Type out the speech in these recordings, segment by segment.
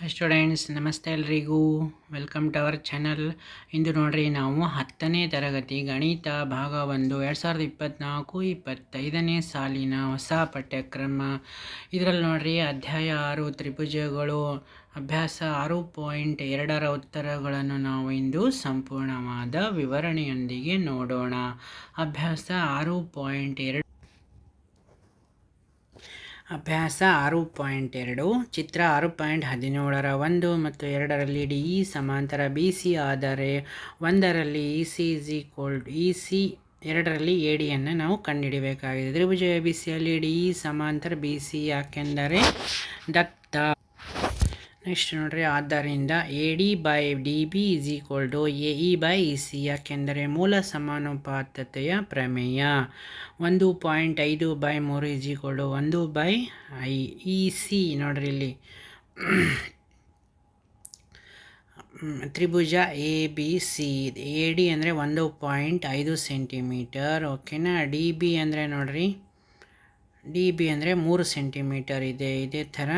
Hi students ನಮಸ್ತೆ ಎಲ್ರಿಗೂ. Welcome to our channel ಇಂದು ನೋಡ್ರಿ, ನಾವು ಹತ್ತನೇ ತರಗತಿ ಗಣಿತ ಭಾಗ ಒಂದು, ಎರಡು ಸಾವಿರದ ಇಪ್ಪತ್ತ್ನಾಲ್ಕು ಇಪ್ಪತ್ತೈದನೇ ಸಾಲಿನ ಹೊಸ ಪಠ್ಯಕ್ರಮ. ಇದರಲ್ಲಿ ನೋಡ್ರಿ, ಅಧ್ಯಾಯ ಆರು, ತ್ರಿಭುಜಗಳು, ಅಭ್ಯಾಸ ಆರು ಪಾಯಿಂಟ್ ಎರಡರ ಉತ್ತರಗಳನ್ನು ನಾವು ಇಂದು ಸಂಪೂರ್ಣವಾದ ವಿವರಣೆಯೊಂದಿಗೆ ನೋಡೋಣ. ಅಭ್ಯಾಸ ಆರು ಪಾಯಿಂಟ್ ಎರಡು ಅಭ್ಯಾಸ ಆರು ಪಾಯಿಂಟ್ ಎರಡು, ಚಿತ್ರ ಆರು ಪಾಯಿಂಟ್ ಹದಿನೇಳರ ಒಂದು ಮತ್ತು ಎರಡರಲ್ಲಿ ಡಿ ಇ ಸಮಾಂತರ ಬಿ ಸಿ ಆದರೆ ಒಂದರಲ್ಲಿ E C is equal E C ಎರಡರಲ್ಲಿ ಎ ಡಿಯನ್ನು ನಾವು ಕಂಡುಹಿಡಿಯಬೇಕಾಗಿದೆ. ತ್ರಿಭುಜ ಎ ಬಿ ಸಿಯಲ್ಲಿ ಡಿ ಇ ಸಮಾಂತರ ಬಿ ಸಿ ಯಾಕೆಂದರೆ ದತ್ತ ನೆಕ್ಸ್ಟ್ ನೋಡ್ರಿ, ಆದ್ದರಿಂದ A D by D B is equal to A E by E C ಯಾಕೆಂದರೆ ಮೂಲ ಸಮಾನುಪಾತತೆಯ ಪ್ರಮೇಯ. ಒಂದು ಪಾಯಿಂಟ್ ಐದು ಬೈ ಮೂರು ಇಸ್ ಈಕ್ವಲ್ ಟು ಒಂದು ಬೈ ಐ ಇ ಸಿ ನೋಡ್ರಿ ಇಲ್ಲಿ. ತ್ರಿಭುಜ A B C, A D ಅಂದರೆ ಒಂದು ಪಾಯಿಂಟ್ ಐದು ಸೆಂಟಿಮೀಟರ್. ಓಕೆನಾ? ಡಿ ಬಿ ಅಂದರೆ ನೋಡ್ರಿ, ಡಿ ಬಿ ಅಂದರೆ ಮೂರು ಸೆಂಟಿಮೀಟರ್ ಇದೆ, ಇದೇ ಥರ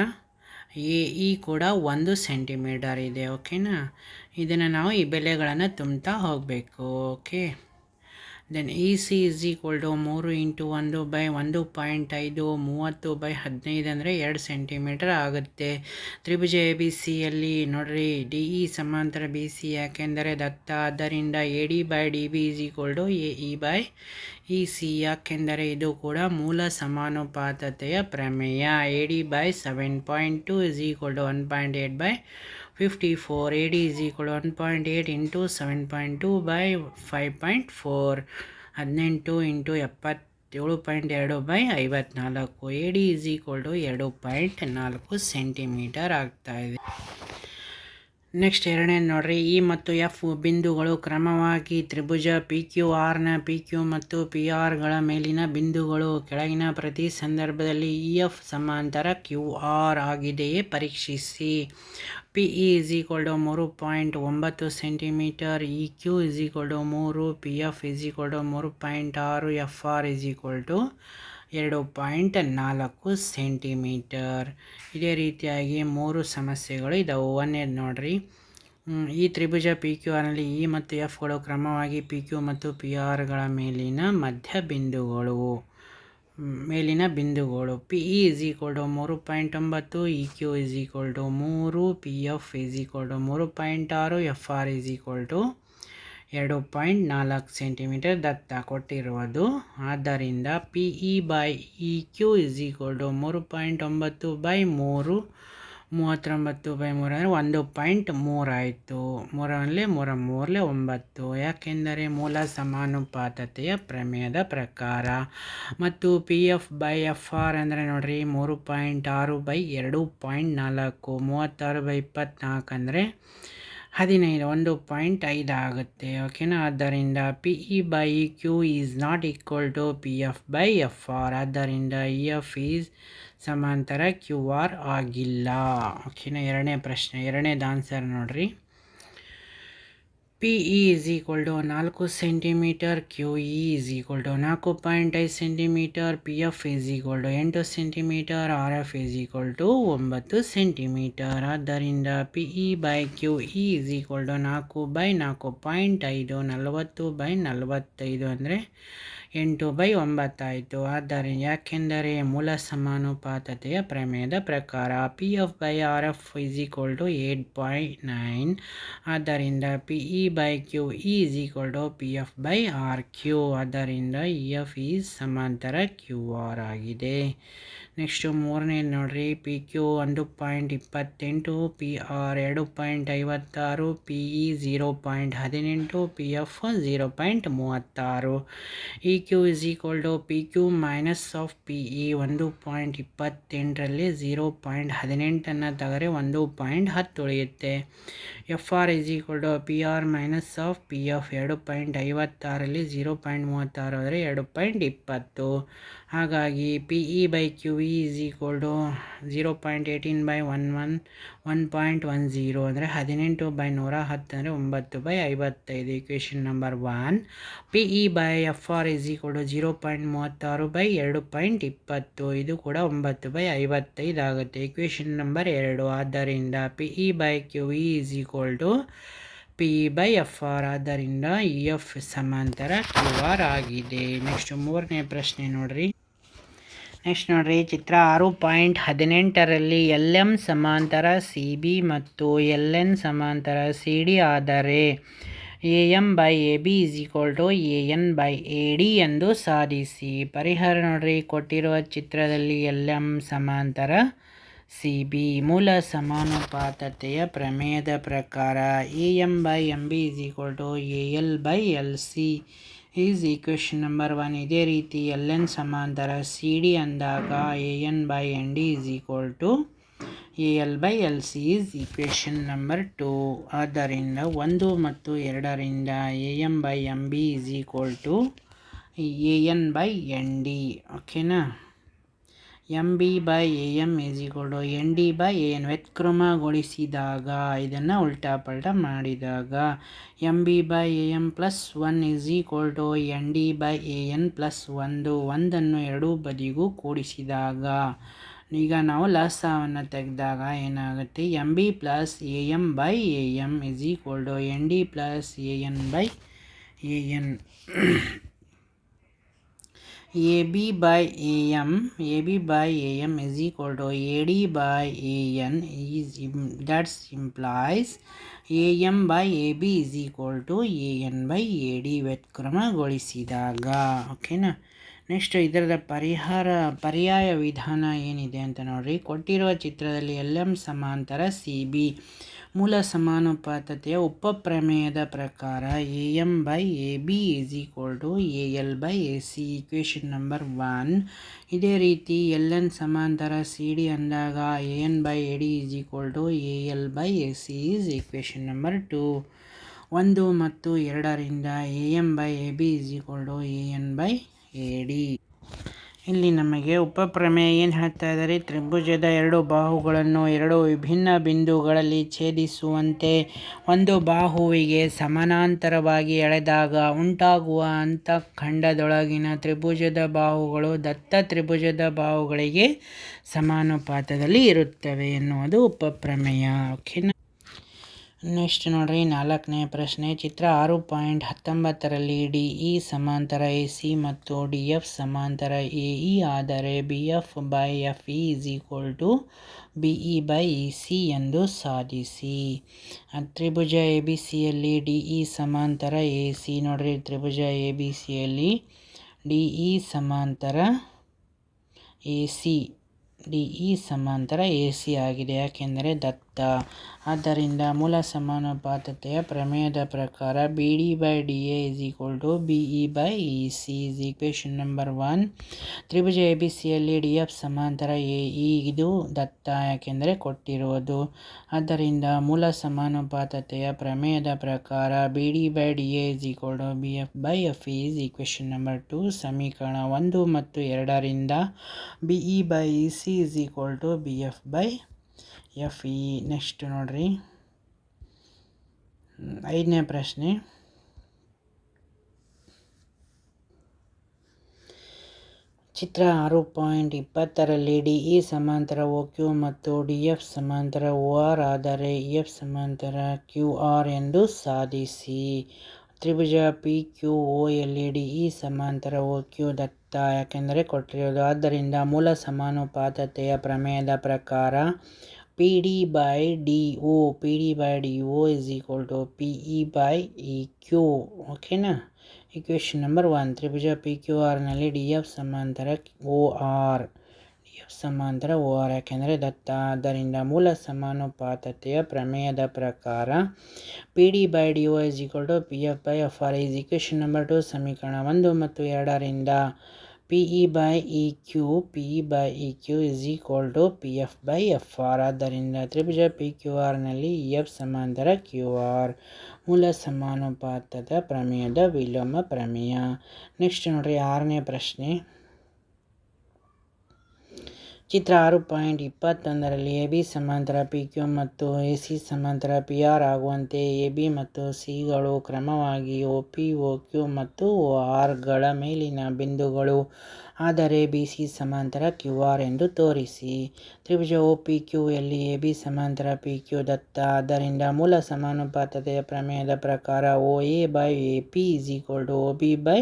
ಎ ಇ ಕೂಡ ಒಂದು ಸೆಂಟಿಮೀಟರ್ ಇದೆ ಓಕೆನಾ? ಇದನ್ನು ನಾವು ಈ ಬೆಲೆಗಳನ್ನು ತುಂಬ್ತಾ ಹೋಗಬೇಕು okay? Then E C is equal to ಮೂರು ಇಂಟು ಒಂದು ಬೈ ಒಂದು ಪಾಯಿಂಟ್ ಐದು, ಮೂವತ್ತು ಬೈ ಹದಿನೈದು ಅಂದರೆ ಎರಡು ಸೆಂಟಿಮೀಟರ್ ಆಗುತ್ತೆ. ತ್ರಿಭುಜ ಎ ಬಿ ಸಿಯಲ್ಲಿ ನೋಡ್ರಿ ಡಿ ಇ ಸಮಾಂತರ ಬಿ ಸಿ ಯಾಕೆಂದರೆ ದತ್ತ. ಆದ್ದರಿಂದ A D by D B is equal to A E by E C ಯಾಕೆಂದರೆ ಇದು ಕೂಡ ಮೂಲ ಸಮಾನುಪಾತತೆಯ ಪ್ರಮೇಯ. A D by seven point two is equal to one point eight by fifty four A D is equal one point eight into seven point two by five point four ಹದಿನೆಂಟು into ಎಪ್ಪತ್ತೇಳು point ಎರಡು by ಐವತ್ನಾಲ್ಕು. A D is equal to ಎರಡು point ನಾಲ್ಕು centimetre ಆಗ್ತಾಯಿದೆ next ಎರಡನೇ ನೋಡ್ರಿ, E ಮತ್ತು ಎಫ್ ಬಿಂದುಗಳು ಕ್ರಮವಾಗಿ ತ್ರಿಭುಜ ಪಿ ಕ್ಯೂ ಆರ್ನ ಪಿ ಕ್ಯೂ ಮತ್ತು ಪಿ ಆರ್ಗಳ ಮೇಲಿನ ಬಿಂದುಗಳು. ಕೆಳಗಿನ ಪ್ರತಿ ಸಂದರ್ಭದಲ್ಲಿ ಇ ಎಫ್ ಸಮಾಂತರ ಕ್ಯೂ ಆರ್ ಆಗಿದೆಯೇ ಪರೀಕ್ಷಿಸಿ. P E is equal to ಮೂರು ಪಾಯಿಂಟ್ ಒಂಬತ್ತು centimetre, E Q is equal to ಮೂರು, P F is equal to ಮೂರು ಪಾಯಿಂಟ್ ಆರು, F R is equal to ಎರಡು ಪಾಯಿಂಟ್ ನಾಲ್ಕು ಸೆಂಟಿಮೀಟರ್. ಇದೇ ರೀತಿಯಾಗಿ ಮೂರು ಸಮಸ್ಯೆಗಳು ಇದಾವೆ. ಒಂದೇ ನೋಡ್ರಿ. ಈ ತ್ರಿಭುಜ ಪಿ ಕ್ಯೂ ಆರ್ನಲ್ಲಿ ಇ ಮತ್ತು ಎಫ್ಗಳು ಕ್ರಮವಾಗಿ ಪಿ ಕ್ಯೂ ಮತ್ತು ಪಿ ಆರ್ಗಳ ಮೇಲಿನ ಮಧ್ಯ ಬಿಂದುಗಳು ಮೇಲಿನ ಬಿಂದುಗಳು. P E is equal to ಮೂರು ಪಾಯಿಂಟ್ ಒಂಬತ್ತು E Q is equal to ಮೂರು P F is equal to ಮೂರು ಪಾಯಿಂಟ್ ಆರು F R is equal to ಎರಡು ಪಾಯಿಂಟ್ ನಾಲ್ಕು ಸೆಂಟಿಮೀಟರ್ ದತ್ತ ಕೊಟ್ಟಿರುವುದು. ಆದ್ದರಿಂದ P E by E Q is equal to ಮೂರು ಪಾಯಿಂಟ್ ಒಂಬತ್ತು ಬೈ ಮೂರು, ಮೂವತ್ತೊಂಬತ್ತು ಬೈ ಮೂರು ಅಂದರೆ ಒಂದು ಪಾಯಿಂಟ್ ಮೂರಾಯಿತು ಮೂರಲ್ಲಿ ಮೂರ ಮೂರಲೆ ಒಂಬತ್ತು. ಯಾಕೆಂದರೆ ಮೂಲ ಸಮಾನುಪಾತತೆಯ ಪ್ರಮೇಯದ ಪ್ರಕಾರ. ಮತ್ತು P F by F R ಅಂದರೆ ನೋಡಿರಿ, ಮೂರು ಪಾಯಿಂಟ್ ಆರು ಬೈ ಎರಡು ಪಾಯಿಂಟ್ ನಾಲ್ಕು, ಮೂವತ್ತಾರು ಬೈ ಇಪ್ಪತ್ತ್ನಾಲ್ಕು ಅಂದರೆ ಹದಿನೈದು, ಒಂದು ಪಾಯಿಂಟ್ ಐದು ಆಗುತ್ತೆ ಓಕೆನಾ ಆದ್ದರಿಂದ P E by Q is not equal to P F by F R ಆದ್ದರಿಂದ ಇ ಎಫ್ ಈಸ್ ಸಮಾಂತರ ಕ್ಯೂ ಆರ್ ಆಗಿಲ್ಲ ಓಕೆನಾ ಎರಡನೇ ಪ್ರಶ್ನೆ, ಎರಡನೇದು ಆನ್ಸರ್ ನೋಡಿರಿ. P E is equal to ನಾಲ್ಕು centimetre Q E is equal to ನಾಲ್ಕು ಪಾಯಿಂಟ್ ಐದು centimetre P F is equal to ಎಂಟು centimetre R F is equal to ಒಂಬತ್ತು ಸೆಂಟಿಮೀಟರ್ ಆದ್ದರಿಂದ P E by Q E is equal to ನಾಲ್ಕು by ನಾಲ್ಕು point ಐದು, ನಲವತ್ತು ಬೈ ನಲವತ್ತೈದು ಅಂದರೆ ಎಂಟು ಬೈ ಒಂಬತ್ತಾಯಿತು. ಆದ್ದರಿಂದ ಯಾಕೆಂದರೆ ಮೂಲ ಸಮಾನುಪಾತತೆಯ ಪ್ರಮೇಯದ ಪ್ರಕಾರ P F by R F is equal to eight point nine ಆದ್ದರಿಂದ P E by Q is equal to P F by R Q ಆದ್ದರಿಂದ ಇ ಎಫ್ ಈಸ್ ಸಮಾಂತರ ಕ್ಯೂ ಆರ್ ಆಗಿದೆ. ನೆಕ್ಸ್ಟು ಮೂರನೇ ನೋಡಿರಿ ಪಿ ಕ್ಯೂ ಒಂದು point ಇಪ್ಪತ್ತೆಂಟು P R ಎರಡು point ಐವತ್ತಾರು ಪಿ ಇ ಝೀರೋ ಪಾಯಿಂಟ್ ಹದಿನೆಂಟು ಪಿ ಎಫ್ ಝೀರೋ ಪಾಯಿಂಟ್ ಮೂವತ್ತಾರು. E Q is equal to P Q minus of P E ಒಂದು ಪಾಯಿಂಟ್ ಇಪ್ಪತ್ತೆಂಟರಲ್ಲಿ ಝೀರೋ ಪಾಯಿಂಟ್ ಹದಿನೆಂಟನ್ನು ತಗರೆ ಒಂದು ಪಾಯಿಂಟ್ ಹತ್ತು ಉಳಿಯುತ್ತೆ. F R is equal to P R minus of P F ಎರಡು ಪಾಯಿಂಟ್ ಐವತ್ತಾರಲ್ಲಿ ಝೀರೋ ಪಾಯಿಂಟ್ ಮೂವತ್ತಾರು ಆದರೆ ಎರಡು ಪಾಯಿಂಟ್ ಇಪ್ಪತ್ತು. ಹಾಗಾಗಿ P E by Q E is equal to zero point eighteen by one one one point one zero ಅಂದರೆ ಹದಿನೆಂಟು by ನೂರ ಹತ್ತು ಅಂದರೆ ಒಂಬತ್ತು ಬೈ ಐವತ್ತೈದು. Equation number one P E by F R is equal to zero point ಮೂವತ್ತಾರು by ಎರಡು point ಇಪ್ಪತ್ತು. ಇದು ಕೂಡ ಒಂಬತ್ತು ಬೈ ಐವತ್ತೈದು ಆಗುತ್ತೆ. ಇಕ್ವೇಷನ್ ನಂಬರ್ ಎರಡು. ಆದ್ದರಿಂದ P E by Q E is equal to P by F R ಆದ್ದರಿಂದ ಇ ಎಫ್ ಸಮಾಂತರ ಕ್ಯೂ ಆರ್ ಆಗಿದೆ. ನೆಕ್ಸ್ಟ್ ಮೂರನೇ ಪ್ರಶ್ನೆ ನೋಡ್ರಿ. ನೆಕ್ಸ್ಟ್ ನೋಡ್ರಿ, ಚಿತ್ರ ಆರು ಪಾಯಿಂಟ್ ಹದಿನೆಂಟರಲ್ಲಿ ಎಲ್ ಎಂ ಸಮಾಂತರ ಸಿ ಬಿ ಮತ್ತು ಎಲ್ ಎನ್ ಸಮಾಂತರ ಸಿ ಡಿ ಆದರೆ A M by A B is equal to A N by A D ಎಂದು ಸಾಧಿಸಿ. ಪರಿಹಾರ ನೋಡ್ರಿ, ಕೊಟ್ಟಿರುವ ಚಿತ್ರದಲ್ಲಿ ಎಲ್ ಎಂ ಸಮಾಂತರ ಸಿ ಬಿ ಮೂಲ ಸಮಾನುಪಾತತೆಯ ಪ್ರಮೇಯದ ಪ್ರಕಾರ A M by M B is equal to A L by L C is equation number one. ಇದೇ ರೀತಿ ಎಲ್ ಎನ್ ಸಮಾಂತರ ಸಿ ಡಿ ಅಂದಾಗ A N by N D is equal to A L by L C is equation number two. ಆದ್ದರಿಂದ ಒಂದು ಮತ್ತು ಎರಡರಿಂದ A M by M B is equal to A N by N D. ಓಕೆನಾ? M B by A M is equal to N D by A N ವ್ಯತ್ಕ್ರಮಗೊಳಿಸಿದಾಗ, ಇದನ್ನು ಉಲ್ಟಾ ಪಲ್ಟಾ ಮಾಡಿದಾಗ M B by A M plus one is equal to N D by A N plus ಒಂದು, ಒಂದನ್ನು ಎರಡೂ ಬದಿಗೂ ಕೂಡಿಸಿದಾಗ, ಈಗ ನಾವು ಲಸವನ್ನು ತೆಗೆದಾಗ ಏನಾಗುತ್ತೆ? M B plus A M by A M is equal to N D plus A N by A N A B by A M A B by A M is equal to A D by A N is that's implies A M by A B is equal to A N by A D ವ್ಯತ್ಕ್ರಮಗೊಳಿಸಿದಾಗ ಓಕೆನಾ next ಇದರದ ಪರಿಹಾರ, ಪರ್ಯಾಯ ವಿಧಾನ ಏನಿದೆ ಅಂತ ನೋಡಿರಿ. ಕೊಟ್ಟಿರುವ ಚಿತ್ರದಲ್ಲಿ L M ಸಮಾಂತರ ಸಿ ಬಿ ಮೂಲ ಸಮಾನುಪಾತತೆಯ ಉಪಪ್ರಮೇಯದ ಪ್ರಕಾರ A M by A B is equal to A L by A C equation number one ಇದೇ ರೀತಿ ಎಲ್ ಎನ್ ಸಮಾಂತರ ಸಿ ಡಿ ಅಂದಾಗ A N by A D is equal to A L by A C is equation number two ಒಂದು ಮತ್ತು ಎರಡರಿಂದ A M by A B is equal to A N by A D. ಇಲ್ಲಿ ನಮಗೆ ಉಪಪ್ರಮೇಯ ಏನು ಹೇಳ್ತಾ ಇದ್ದಾರೆ? ತ್ರಿಭುಜದ ಎರಡು ಬಾಹುಗಳನ್ನು ಎರಡು ವಿಭಿನ್ನ ಬಿಂದುಗಳಲ್ಲಿ ಛೇದಿಸುವಂತೆ ಒಂದು ಬಾಹುವಿಗೆ ಸಮಾನಾಂತರವಾಗಿ ಎಳೆದಾಗ ಉಂಟಾಗುವ ಅಂತಃಖಂಡದೊಳಗಿನ ತ್ರಿಭುಜದ ಬಾಹುಗಳು ದತ್ತ ತ್ರಿಭುಜದ ಬಾಹುಗಳಿಗೆ ಸಮಾನುಪಾತದಲ್ಲಿ ಇರುತ್ತವೆ ಎನ್ನುವುದು ಉಪಪ್ರಮೇಯ ಓಕೆನಾ ನೆಕ್ಸ್ಟ್ ನೋಡ್ರಿ ನಾಲ್ಕನೇ ಪ್ರಶ್ನೆ. ಚಿತ್ರ ಆರು ಪಾಯಿಂಟ್ ಹತ್ತೊಂಬತ್ತರಲ್ಲಿ ಡಿ ಇ ಸಮಾಂತರ ಎ ಸಿ ಮತ್ತು ಡಿ ಎಫ್ ಸಮಾಂತರ ಎ ಇ ಆದರೆ B F by F E is equal to B E by E C ಎಂದು ಸಾಧಿಸಿ. ತ್ರಿಭುಜ ಎ ಬಿ ಸಿಯಲ್ಲಿ ಡಿ ಇ ಸಮಾಂತರ ಎ ಸಿ ನೋಡ್ರಿ ತ್ರಿಭುಜ ಎ ಬಿ ಸಿಯಲ್ಲಿ ಡಿ ಇ ಸಮಾಂತರ ಎ ಸಿ, ಡಿ ಇ ಸಮಾಂತರ ಎ ಸಿ ಆಗಿದೆ. ಯಾಕೆಂದರೆ ದತ್ತ ಆದ್ದರಿಂದ ಮೂಲ ಸಮಾನುಪಾತತೆಯ ಪ್ರಮೇಯದ ಪ್ರಕಾರ B D by D A is equal to B E by E C is equation number one Tribhuja A B ಸಿಯಲ್ಲಿ ಡಿ ಎಫ್ ಸಮಾಂತರ ಎ ಇ ಇದು ದತ್ತ ಯಾಕೆಂದರೆ ಕೊಟ್ಟಿರುವುದು. ಆದ್ದರಿಂದ ಮೂಲ ಸಮಾನುಪಾತತೆಯ ಪ್ರಮೇಯದ ಪ್ರಕಾರ B D by D A is equal to B F by F is equation number two ಸಮೀಕರಣ ಒಂದು ಮತ್ತು ಎರಡರಿಂದ B E by E C is equal to B F by F E next ನೋಡ್ರಿ. ಐದನೇ ಪ್ರಶ್ನೆ. ಚಿತ್ರ ಆರು ಪಾಯಿಂಟ್ ಇಪ್ಪತ್ತರಲ್ಲಿ D E ಸಮಾಂತರ ಓ ಕ್ಯೂ ಮತ್ತು ಡಿ ಎಫ್ ಸಮಾಂತರ ಓ ಆರ್ ಆದರೆ ಇ ಎಫ್ ಸಮಾಂತರ ಕ್ಯೂ ಆರ್ ಎಂದು ಸಾಧಿಸಿ. ತ್ರಿಭುಜ P Q O L D E ಸಮಾಂತರ ಓ ಕ್ಯೂ ದತ್ತ ಯಾಕೆಂದರೆ ಕೊಟ್ಟಿರೋದು ಆದ್ದರಿಂದ ಮೂಲ ಸಮಾನುಪಾತತೆಯ ಪ್ರಮೇಯದ ಪ್ರಕಾರ P D by D O P D by D O is equal to P E by E Q ಓಕೆನಾ ಇಕ್ವೇಷನ್ ನಂಬರ್ ಒನ್ ತ್ರಿಭುಜ ಪಿ ಕ್ಯೂ ಆರ್ನಲ್ಲಿ ಡಿ ಎಫ್ ಸಮಾಂತರ ಒ ಆರ್ ಡಿ ಎಫ್ ಸಮಾಂತರ ಒ ಆರ್ ಯಾಕೆಂದರೆ ದತ್ತ. ಆದ್ದರಿಂದ ಮೂಲ ಸಮಾನುಪಾತತೆಯ ಪ್ರಮೇಯದ ಪ್ರಕಾರ P D by D O is equal to P F by F R is equation number two ಸಮೀಕರಣ ಒಂದು ಮತ್ತು ಎರಡರಿಂದ P E by E Q P by E Q is equal to P F by F R ಆದ್ದರಿಂದ ತ್ರಿಭುಜ P Q ಆರ್ನಲ್ಲಿ E F ಸಮಾಂತರ Q R ಮೂಲ ಸಮಾನುಪಾತದ ಪ್ರಮೇಯದ ವಿಲೋಮ ಪ್ರಮೇಯ. ನೆಕ್ಸ್ಟ್ ನೋಡ್ರಿ ಆರನೇ ಪ್ರಶ್ನೆ. ಚಿತ್ರ ಆರು ಪಾಯಿಂಟ್ ಇಪ್ಪತ್ತೊಂದರಲ್ಲಿ ಎ ಬಿ ಸಮಾಂತರ, ಪಿ ಕ್ಯೂ ಮತ್ತು ಎ ಸಿ ಸಮಾಂತರ, ಪಿ ಆರ್ ಆಗುವಂತೆ ಎ ಬಿ ಮತ್ತು ಸಿಗಳು ಕ್ರಮವಾಗಿ ಒ ಪಿ, ಒ ಕ್ಯೂ ಮತ್ತು ಒ ಆರ್ಗಳ ಮೇಲಿನ ಬಿಂದುಗಳು ಆದರೆ ಬಿ ಸಿ ಸಮಾಂತರ ಕ್ಯೂ ಆರ್ ಎಂದು ತೋರಿಸಿ. ತ್ರಿಭುಜ ಒ ಪಿ ಕ್ಯೂ ಎಲ್ಲಿ ಎ ಬಿ ಸಮಾಂತರ ಪಿ ಕ್ಯೂ ದತ್ತ. ಆದ್ದರಿಂದ ಮೂಲ ಸಮಾನುಪಾತತೆಯ ಪ್ರಮೇಯದ ಪ್ರಕಾರ O A by A P is equal to O B by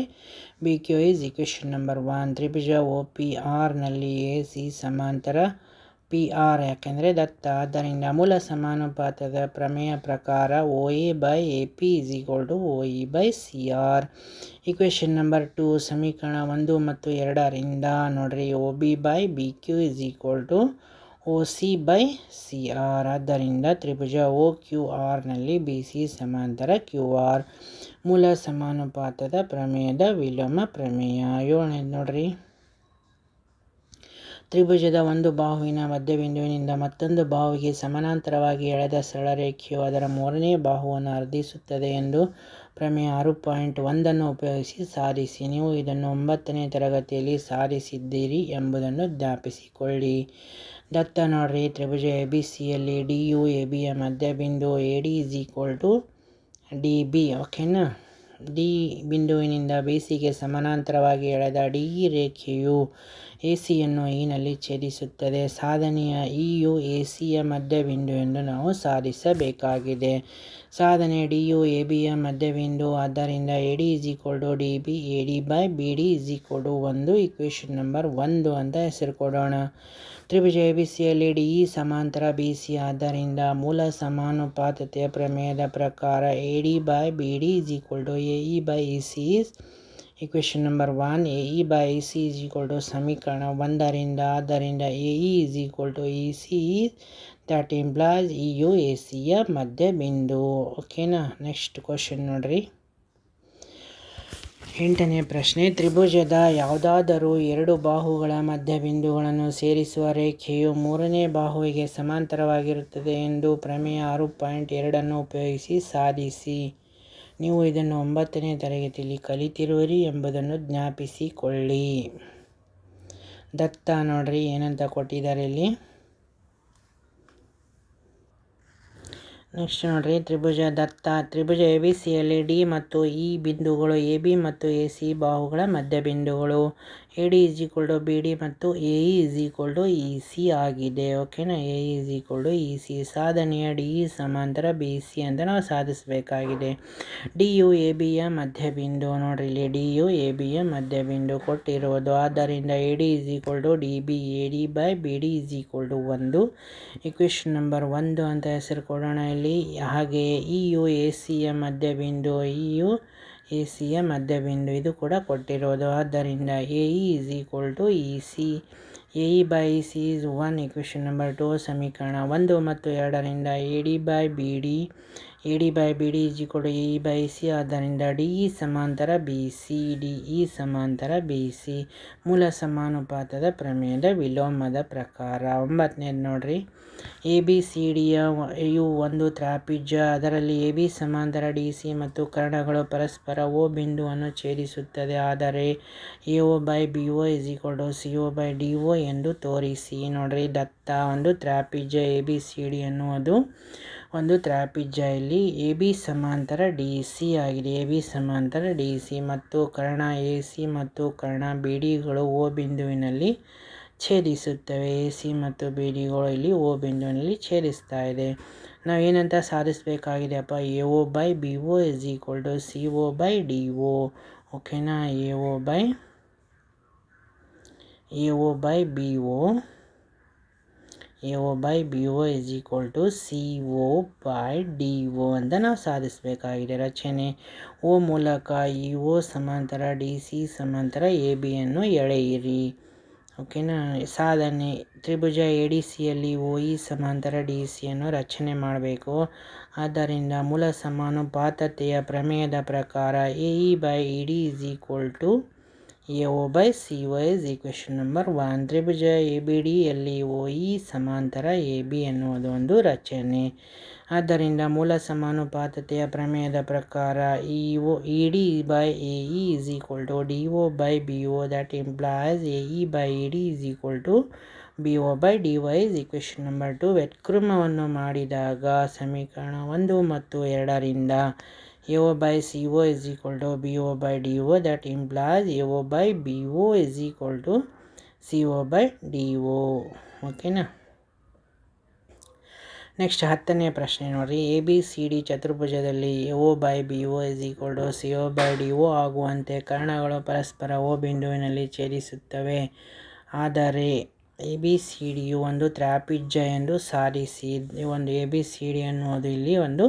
B Q is equation number one Tribhuja O P ಆರ್ನಲ್ಲಿ ಎ ಸಿ ಸಮಾಂತರ ಪಿ ಆರ್ ಯಾಕೆಂದರೆ ದತ್ತ. ಆದ್ದರಿಂದ ಮೂಲ ಸಮಾನುಪಾತದ ಪ್ರಮೇಯ ಪ್ರಕಾರ O A by A P is equal to O E by C R equation number two ಸಮೀಕರಣ ಒಂದು ಮತ್ತು ಎರಡರಿಂದ ನೋಡ್ರಿ O B by B Q is equal to O C by C R ಆದ್ದರಿಂದ ತ್ರಿಭುಜ ಒ ಕ್ಯೂ ಆರ್ನಲ್ಲಿ B C ಸಮಾಂತರ Q R ಮೂಲ ಸಮಾನುಪಾತದ ಪ್ರಮೇಯದ ವಿಲೋಮ ಪ್ರಮೇಯ ಏಳನೇದು ನೋಡ್ರಿ. ತ್ರಿಭುಜದ ಒಂದು ಬಾಹುವಿನ ಮಧ್ಯಬಿಂದುವಿನಿಂದ ಮತ್ತೊಂದು ಬಾಹುವಿಗೆ ಸಮಾನಾಂತರವಾಗಿ ಎಳೆದ ಸರಳ ರೇಖೆಯು ಅದರ ಮೂರನೇ ಬಾಹುವನ್ನು ಅರ್ಧಿಸುತ್ತದೆ ಎಂದು ಪ್ರಮೇಯ ಆರು ಪಾಯಿಂಟ್ ಒಂದನ್ನು ಉಪಯೋಗಿಸಿ ಸಾಧಿಸಿ ನೀವು ಇದನ್ನು ಒಂಬತ್ತನೇ ತರಗತಿಯಲ್ಲಿ ಸಾಧಿಸಿದ್ದೀರಿ ಎಂಬುದನ್ನು ಜ್ಞಾಪಿಸಿಕೊಳ್ಳಿ. ದತ್ತ ನೋಡ್ರಿ, ತ್ರಿಭುಜ ಎ ಬಿ ಸಿಯಲ್ಲಿ ಡಿ ಯು ಎ ಬಿಯ ಮಧ್ಯಬಿಂದು A D is equal to D B, ಓಕೆನಾ? ಡಿ ಬಿಂದುವಿನಿಂದ ಬೇಸಿಗೆ ಸಮಾನಾಂತರವಾಗಿ ಎಳೆದ ಡಿ ರೇಖೆಯು ಎ ಸಿಯನ್ನು ಇನಲ್ಲಿ ಛೇದಿಸುತ್ತದೆ. ಸಾಧನೆಯ ಇಯು ಯು ಎ ಸಿಯ ಮಧ್ಯಬಿಂದು ಎಂದು ನಾವು ಸಾಧಿಸಬೇಕಾಗಿದೆ. ಸಾಧನೆ ಡಿ ಯು ಎ ಬಿಯ ಮಧ್ಯಬಿಂದು ಆದ್ದರಿಂದ A D is equal to D B A D by B D is equal to ಒಂದು ಇಕ್ವೇಶನ್ ನಂಬರ್ ಒಂದು ಅಂತ ಹೆಸರು ಕೊಡೋಣ. ತ್ರಿಭುಜ ಎ ಬಿ ಸಿಯಲ್ಲಿ ಡಿ ಇ ಸಮಾಂತರ ಬಿ ಸಿ ಆದ್ದರಿಂದ ಮೂಲ ಸಮಾನುಪಾತತೆಯ ಪ್ರಮೇಯದ ಪ್ರಕಾರ A D by B D is equal to A E by E C is equation number one A E by E C is equal to ಸಮೀಕರಣ ಒಂದರಿಂದ, ಆದ್ದರಿಂದ A E is equal to E C that implies E ಯು A ಸಿಯ ಮಧ್ಯಬಿಂದು ಓಕೆನಾ next question ನೋಡ್ರಿ. ಎಂಟನೇ ಪ್ರಶ್ನೆ, ತ್ರಿಭುಜದ ಯಾವುದಾದರೂ ಎರಡು ಬಾಹುಗಳ ಮಧ್ಯಬಿಂದುಗಳನ್ನು ಸೇರಿಸುವ ರೇಖೆಯು ಮೂರನೇ ಬಾಹುವಿಗೆ ಸಮಾಂತರವಾಗಿರುತ್ತದೆ ಎಂದು ಪ್ರಮೇಯ ಆರು ಪಾಯಿಂಟ್ ಎರಡನ್ನು ಉಪಯೋಗಿಸಿ ಸಾಧಿಸಿ. ನೀವು ಇದನ್ನು ಒಂಬತ್ತನೇ ತರಗತಿಯಲ್ಲಿ ಕಲಿತಿರುವಿರಿ ಎಂಬುದನ್ನು ಜ್ಞಾಪಿಸಿಕೊಳ್ಳಿ. ದತ್ತ ನೋಡ್ರಿ, ಏನಂತ ಕೊಟ್ಟಿದ್ದಾರೆ ಇಲ್ಲಿ? ನೆಕ್ಸ್ಟ್ ನೋಡ್ರಿ, ತ್ರಿಭುಜ ದತ್ತ, ತ್ರಿಭುಜ ಎ ಬಿ ಸಿಯಲ್ಲಿ ಡಿ ಮತ್ತು ಇ ಬಿಂದುಗಳು, ಎ ಬಿ ಮತ್ತು ಎ ಸಿ ಬಾಹುಗಳ ಮಧ್ಯಬಿಂದುಗಳು. A D is equal to B D ಮತ್ತು A is equal to E C ಆಗಿದೆ. ಓಕೆನಾ A is equal to E C ಸಾಧನೆಯ ಡಿ ಇ ಸಮಾಂತರ ಬಿ ಸಿ ಅಂತ ನಾವು ಸಾಧಿಸಬೇಕಾಗಿದೆ. ಡಿ ಯು ಎ ಬಿಯ ಮಧ್ಯಬಿಂದು. ನೋಡ್ರಿ, ಇಲ್ಲಿ ಡಿ ಯು ಎ ಬಿಯ ಮಧ್ಯಬಿಂದು ಕೊಟ್ಟಿರುವುದು. ಆದ್ದರಿಂದ A D is equal to D B A D by B D is equal to ಒಂದು. ಇಕ್ವೇಷನ್ ನಂಬರ್ ಒಂದು ಅಂತ ಹೆಸರು ಕೊಡೋಣ ಇಲ್ಲಿ. ಹಾಗೆಯೇ ಇ ಯು ಎ ಸಿಯ ಮಧ್ಯಬಿಂದು. ಇ ಯು ಎ ಸಿಯ ಮಧ್ಯಬಿಂದು ಇದು ಕೂಡ ಕೊಟ್ಟಿರೋದು. ಆದ್ದರಿಂದ A E is equal to E C. A E by C is one equation number two ಸಮೀಕರಣ ಒಂದು ಮತ್ತು ಎರಡರಿಂದ A D by B D. A D by B D is ಕೊಡು ಎ ಬೈ ಸಿ ಆದ್ದರಿಂದ ಡಿ ಇ ಸಮಾಂತರ B C D E ಸಮಾಂತರ B C ಮೂಲ ಸಮಾನುಪಾತದ ಪ್ರಮೇಯದ ವಿಲೋಮದ ಪ್ರಕಾರ. ಒಂಬತ್ತನೇದು ನೋಡ್ರಿ. ಎ ಬಿ ಸಿ ಡಿಯ ಯು ಒಂದು ತ್ರಾಪಿಜ್ಯ. ಅದರಲ್ಲಿ ಎ ಬಿ ಸಮಾಂತರ ಡಿ ಸಿ ಮತ್ತು ಕರ್ಣಗಳು ಪರಸ್ಪರ ಓ ಬಿಂದುವನ್ನು ಛೇದಿಸುತ್ತದೆ. ಆದರೆ A O by B O is to C O by D O ಎಂದು ತೋರಿಸಿ. ನೋಡ್ರಿ, ದತ್ತ ಒಂದು ತ್ರಾಪಿಜ್ಯ. ಎ ಬಿ ಸಿ ಡಿ ಎನ್ನುವುದು ಒಂದು ತ್ರಾಪಿಜ್ಯ ಇಲ್ಲಿ ಎ ಬಿ ಸಮಾಂತರ ಡಿ ಸಿ ಆಗಿದೆ. ಎ ಬಿ ಸಮಾಂತರ ಡಿ ಸಿ ಮತ್ತು ಕರ್ಣ, ಎ ಸಿ ಮತ್ತು ಕರ್ಣ ಬಿ ಡಿಗಳು ಓ ಬಿಂದುವಿನಲ್ಲಿ ಛೇದಿಸುತ್ತವೆ. ಎ ಸಿ ಮತ್ತು ಬಿ ಡಿಗಳು ಇಲ್ಲಿ ಓ ಬಿಂದುವಿನಲ್ಲಿ ಛೇದಿಸ್ತಾ ಇದೆ. ನಾವು ಏನಂತ ಸಾಧಿಸಬೇಕಾಗಿದೆಯಪ್ಪ A O by B O is equal to C O by D O. ಓಕೆನಾ? A O by, A O by B O A by B O is equal to C O by D O ಅಂತ ನಾವು ಸಾಧಿಸಬೇಕಾಗಿದೆ. ರಚನೆ O ಮೂಲಕ E O ಸಮಾಂತರ D C ಸಮಾಂತರ A ಬಿಯನ್ನು ಎಳೆಯಿರಿ. ಓಕೆನಾ ಸಾಧನೆ ತ್ರಿಭುಜ ಎ ಡಿ ಸಿಯಲ್ಲಿ ಒ ಇ ಸಮಾಂತರ ಡಿ ಸಿಯನ್ನು ರಚನೆ ಮಾಡಬೇಕು. ಆದ್ದರಿಂದ ಮೂಲ ಸಮಾನುಪಾತತೆಯ ಪ್ರಮೇಯದ ಪ್ರಕಾರ A E by E D is equal to A O by C O is equation number one Tribhuja A B ಡಿಯಲ್ಲಿ ಒ ಇ ಸಮಾಂತರ ಎ ಬಿ ಎನ್ನುವುದು ಒಂದು ರಚನೆ. ಆದ್ದರಿಂದ ಮೂಲ ಸಮಾನುಪಾತತೆಯ ಪ್ರಮೇಯದ ಪ್ರಕಾರ E O E D by A E is equal to D O by B O that implies A E by E D is equal to B O by D why is equation number two ವ್ಯತ್ಕ್ರಮವನ್ನು ಮಾಡಿದಾಗ ಸಮೀಕರಣ ಒಂದು ಮತ್ತು ಎರಡರಿಂದ A by CO is equal to BO by DO that implies AO by BO is equal to CO by DO. ಓಕೆನಾ next ಹತ್ತನೇ ಪ್ರಶ್ನೆ ನೋಡಿರಿ A B C D ಚತುರ್ಭುಜದಲ್ಲಿ A O by B O is equal to C O by D O ಆಗುವಂತೆ ಕರ್ಣಗಳು ಪರಸ್ಪರ ಓ ಬಿಂದುವಿನಲ್ಲಿ ಛೇದಿಸುತ್ತವೆ. ಆದರೆ A B C ಡಿಯು ಒಂದು ತ್ರಾಪಿಜ್ಯ ಎಂದು ಸಾಧಿಸಿ ಈ ಒಂದು ಎ ಬಿ ಸಿ ಡಿ ಅನ್ನುವುದು ಇಲ್ಲಿ ಒಂದು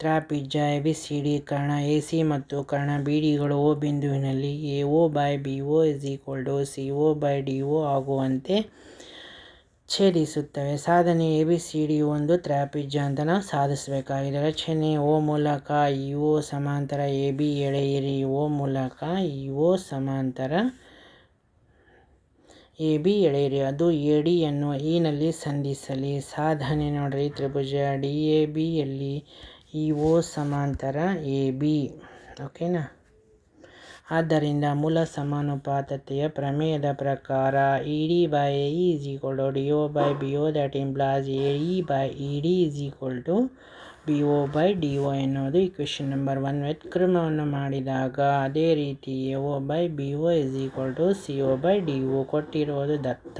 ತ್ರಾಪಿಜ್ಯ ಎ ಬಿ ಸಿ ಡಿ, ಕರ್ಣ, ಎ ಸಿ ಮತ್ತು ಕರ್ಣ ಬಿ ಡಿಗಳು ಓ ಬಿಂದುವಿನಲ್ಲಿ A O by B O is equal to C O by D O ಆಗುವಂತೆ ಛೇದಿಸುತ್ತವೆ. ಸಾಧನೆ, ಎ ಬಿ ಸಿ ಡಿ ಒಂದು ನಾವು ಸಾಧಿಸಬೇಕಾಗಿದೆ. ರಚನೆ, ಓ ಮೂಲಕ ಇ ಒ ಸಮಾಂತರ, ಎ ಬಿ ಎಳೆಯಿರಿ, ಓ ಮೂಲಕ ಇ ಒ ಸಮಾಂತರ, ಎ ಬಿ ಎಳೆಯಿರಿ. ಅದು ಎ ಡಿಯನ್ನು ಇನಲ್ಲಿ ಸಂಧಿಸಲಿ. ಸಾಧನೆ ನೋಡಿರಿ, ತ್ರಿಭುಜ, ಡಿ, ಎ ಬಿಯಲ್ಲಿ ಇ ಓ ಸಮಾಂತರ ಎ ಬಿ, ಓಕೆನಾ? ಆದ್ದರಿಂದ ಮೂಲ ಸಮಾನುಪಾತತೆಯ ಪ್ರಮೇಯದ ಪ್ರಕಾರ E D by A is equal to D O by B O that implies A E by E D is equal to B O by D O ಎನ್ನುವುದು equation number one ವ್ಯತ್ಕ್ರಮವನ್ನು ಮಾಡಿದಾಗ ಅದೇ ರೀತಿ A O by B O is equal to C O by D O ಕೊಟ್ಟಿರುವುದು ದತ್ತ.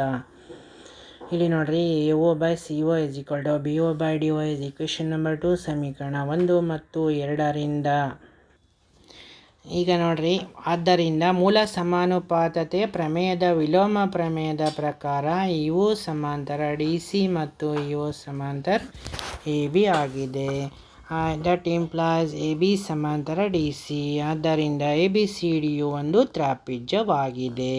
ಇಲ್ಲಿ ನೋಡ್ರಿ A O by C O is equal to B O by D O is equation number two ಸಮೀಕರಣ ಒಂದು ಮತ್ತು ಎರಡರಿಂದ. ಈಗ ನೋಡ್ರಿ, ಆದ್ದರಿಂದ ಮೂಲ ಸಮಾನುಪಾತತೆ ಪ್ರಮೇಯದ ವಿಲೋಮ ಪ್ರಮೇಯದ ಪ್ರಕಾರ ಇವು ಸಮಾಂತರ ಡಿ ಸಿ ಮತ್ತು ಇವು ಸಮಾಂತರ ಎ ಬಿ ಆಗಿದೆ. ದಟ್ ಇಂಪ್ಲಾಯ್ಸ್ ಎ ಬಿ ಸಮಾಂತರ ಡಿ ಸಿ ಆದ್ದರಿಂದ ಎ ಬಿ ಸಿ ಡಿಯು ಒಂದು ತ್ರಾಪಿಜ್ಯವಾಗಿದೆ.